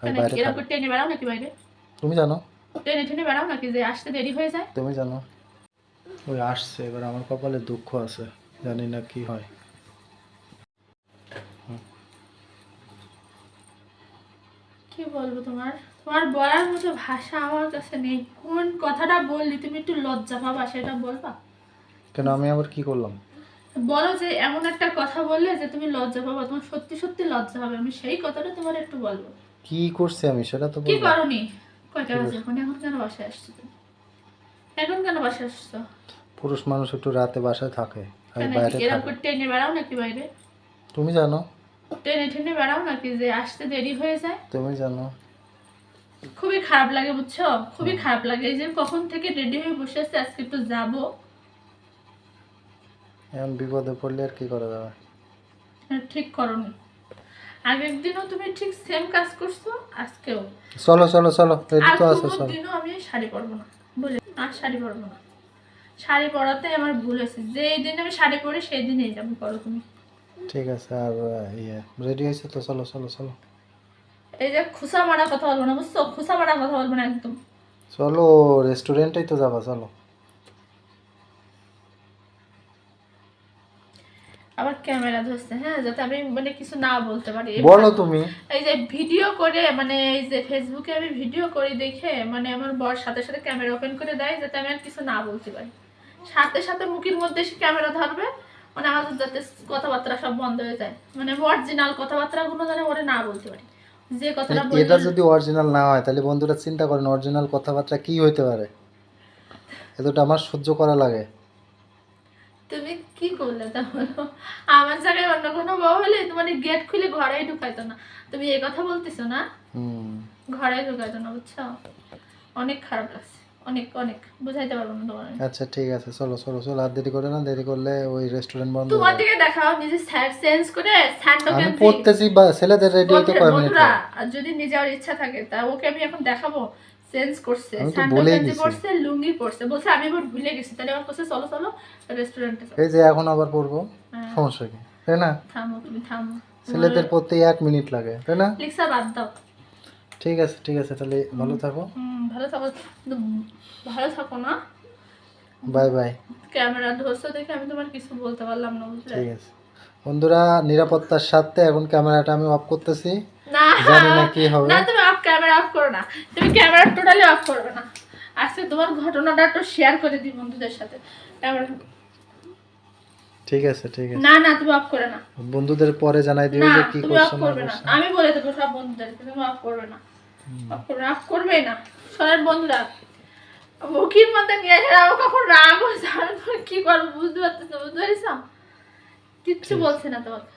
আমি কেন বাইরে এরকম টেনে বেড়াও নাকি বাইরে? তুমি জানো। টেনে টেনে বেড়াও নাকি যে আসতে দেরি হয়ে যায়? তুমি জানো। ওই আসছে এবার আমার কপালে দুঃখ আছে জানি না কি হয়। কি বলব তোমার? তোমার বলার মতো ভাষা আমার কাছে নেই। কোন কথাটা বললি? তুমি একটু লজ্জা পাবা সেটা বলবা? কেন আমি আবার কি করলাম? বলো যে এমন একটা কথা বললে যে তুমি লজ্জা পাবা। তোমার সত্যি সত্যি লজ্জা হবে। আমি সেই কথাটা তোমার একটু বলব। কি করছি আমি সেটা তো কি করনি? কয়টা বাজে এখন? এখন কেন বাসায় আসছো এখন কেন বাসায় আসছো? পুরুষ মানুষ একটু রাতে বাসায় থাকে আমি কেন? বাইরে এরকম টেনে বেড়াও নাকি বাইরে? তুমি জানো। টেনে টেনে বেড়াও নাকি? যে আসতে দেরি হয়ে যায়? তুমি জানো। খুবই খারাপ লাগে বুঝছ? খুবই খারাপ লাগে। এই যে কখন থেকে রেডি হয়ে বসে আছে আজকে একটু যাব। এখন বিপদে পড়লে আর কি করা যাবে? ঠিক করনি। আগের দিনও তুমি ঠিক সেম কাজ করছ আজকেও। চলো চলো চলো রেডি তো আছে চলো। দিনও আমি শাড়ি পরবো না বলে আর শাড়ি পরবো না। শাড়ি পরাতে আমার ভুল হয়েছে। যেই দিন আমি শাড়ি পরি সেই দিনেই যাব করো তুমি। ঠিক আছে আর ইয়ে রেডি হয়েছে তো? চলো চলো চলো। এই যে খুসা মারা কথা বলব না বুঝছ? খুসা মারা কথা বলব না একদম। চলো রেস্টুরেন্টেই তো যাবা চলো। আবার ক্যামেরা ধরছে হ্যাঁ যাতে আমি মানে কিছু না বলতে পারি। বলো তুমি। এই যে ভিডিও করে মানে এই যে ফেসবুকে আমি ভিডিও করি দেখে মানে আমার বর সাথে সাথে ক্যামেরা ওপেন করে দেয় যাতে আমি আর কিছু না বলতে পারি। সাথে সাথে মুখের মধ্যে এসে ক্যামেরা ধরবে মানে আমাদের যাতে কথাবার্তা সব বন্ধ হয়ে যায়। মানে অরিজিনাল কথাবার্তাগুলো যেন ওরে না বলতে পারি। যে কথাটা এটা যদি অরিজিনাল না হয় তাহলে বন্ধুরা চিন্তা করেন অরিজিনাল কথাবার্তা কি হইতে পারে? এতটা আমার সহ্য করা লাগে। করলে আমার জায়গায় অন্য কোনো বউ হলে তোমার গেট খুলে ঘরেই ঢুকাইতো না। তুমি এই কথা বলতেছো না? ঘরে ঢুকাইতো না বুঝছ? অনেক খারাপ লাগছে অনেক অনেক। বুঝাইতে পারব না তোমার আচ্ছা ঠিক আছে চলো চলো চলো। আর দেরি করে না দেরি করলে ওই রেস্টুরেন্ট বন্ধ তোমার দিকে দেখাও নিজে চেঞ্জ করে স্যান্ডো আমি পড়তেছি বা ছেলেদের কয় মিনিট আর যদি নিজে আর ইচ্ছা থাকে তা ওকে আমি এখন দেখাবো। চেঞ্জ করছে পরছে লুঙ্গি পরছে। বলছে আমি এবার ভুলে গেছি তাহলে আমার কাছে চলো চলো রেস্টুরেন্টে এই যে এখন আবার পড়ব হ্যাঁ, সমস্যা কি? তাই না? থামো তুমি থামো। ছেলেদের পড়তে এক মিনিট লাগে তাই না? লিক্সা বাদ দাও। ঠিক আছে ঠিক আছে তাহলে ভালো থাকো। ভালো থাকো ভালো থাকো না। Bye bye. ক্যামেরা ধরছো দেখে আমি তোমার কিছু বলতে পারলাম না বুঝলে? ঠিক আছে। বন্ধুরা নিরাপত্তার সাথে এখন ক্যামেরাটা আমি অফ করতেছি। না। জানি না কি হবে। না ক্যামেরা অফ করো না। তুমি ক্যামেরা টোটালি অফ করবে না। আজকে তোমার ঘটনাটা একটু শেয়ার করে দিই বন্ধুদের সাথে। ক্যামেরা ঠিক আছে ঠিক আছে। না না তুমি অফ করে না। বন্ধুদের পরে জানাই দিও যে কি করছ না করবে না। আমি বলে দেবো সব বন্ধুদেরকে তুমি অফ করবে না। অফ করবে অফ করবে না। সরের বন্ধুরা মুখির মধ্যে নিয়ে এসে রাখো কখন রাগ হয়ে যাবে কি করব? বুঝতে পারতেছ না বুঝতে পারিস কিচ্ছু বলছে না তোমাকে।